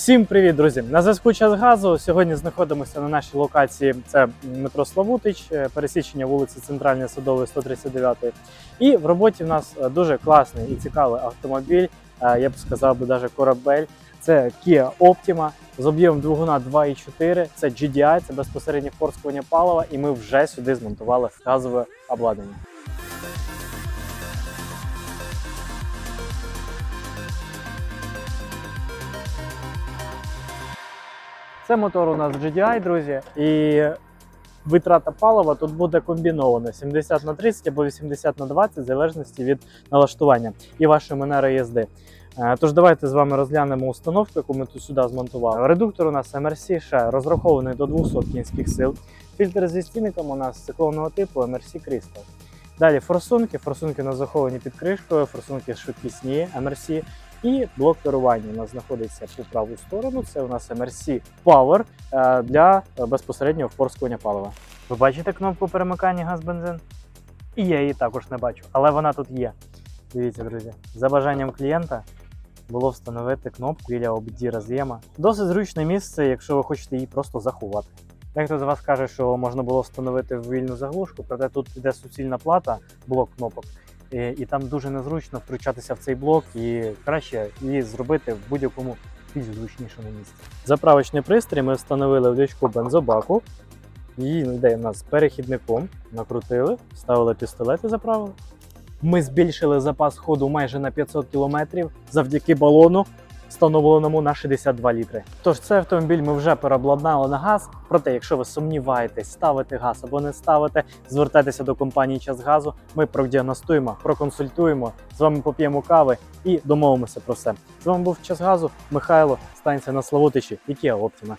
Всім привіт, друзі! На зв'язку час газу. Сьогодні знаходимося на нашій локації. Це метро Славутич, е, пересічення вулиці Центральної Садової 139. І в роботі в нас е, дуже класний і цікавий автомобіль. е, Я б сказав би навіть корабель. Це Kia Optima з об'ємом двигуна 2,4. Це GDI, це безпосереднє впорскування палива, і ми вже сюди змонтували газове обладнання. Це мотор у нас GDI, друзі, і витрата палива тут буде комбінована 70 на 30 або 80 на 20, в залежності від налаштування і вашої манери їзди. Е, Тож давайте з вами розглянемо установку, яку ми тут сюди змонтували. Редуктор у нас MRC ще розрахований до 200 кінських сил. Фільтр зі стінником у нас циклонного типу MRC Crystal. Далі форсунки. Форсунки у нас заховані під кришкою, форсунки швидкісні MRC. І блок керування у нас знаходиться по праву сторону. Це у нас MRC Power е, для е, безпосереднього впорскування палива. Ви бачите кнопку перемикання газ-бензин? І я її також не бачу, але вона тут є. Дивіться, друзі, за бажанням клієнта було встановити кнопку біля обді роз'єма. Досить зручне місце, якщо ви хочете її просто заховати. Дехто з вас каже, що можна було встановити вільну заглушку, проте тут іде суцільна плата, блок кнопок, і, там дуже незручно втручатися в цей блок, і краще її зробити в будь-якому більш зручнішому місці. Заправочний пристрій ми встановили в дичку бензобаку. Її йде у нас з перехідником, накрутили, вставили пістолет і заправили. Ми збільшили запас ходу майже на 500 км завдяки балону, встановленому на 62 літри. Тож цей автомобіль ми вже переобладнали на газ. Проте, якщо ви сумніваєтесь, ставити газ або не ставити, звертайтеся до компанії Час Газу. Ми продіагностуємо, проконсультуємо, з вами поп'ємо кави і домовимося про все. З вами був Час Газу, Михайло, станція на Славутичі, Ікеа Оптіма.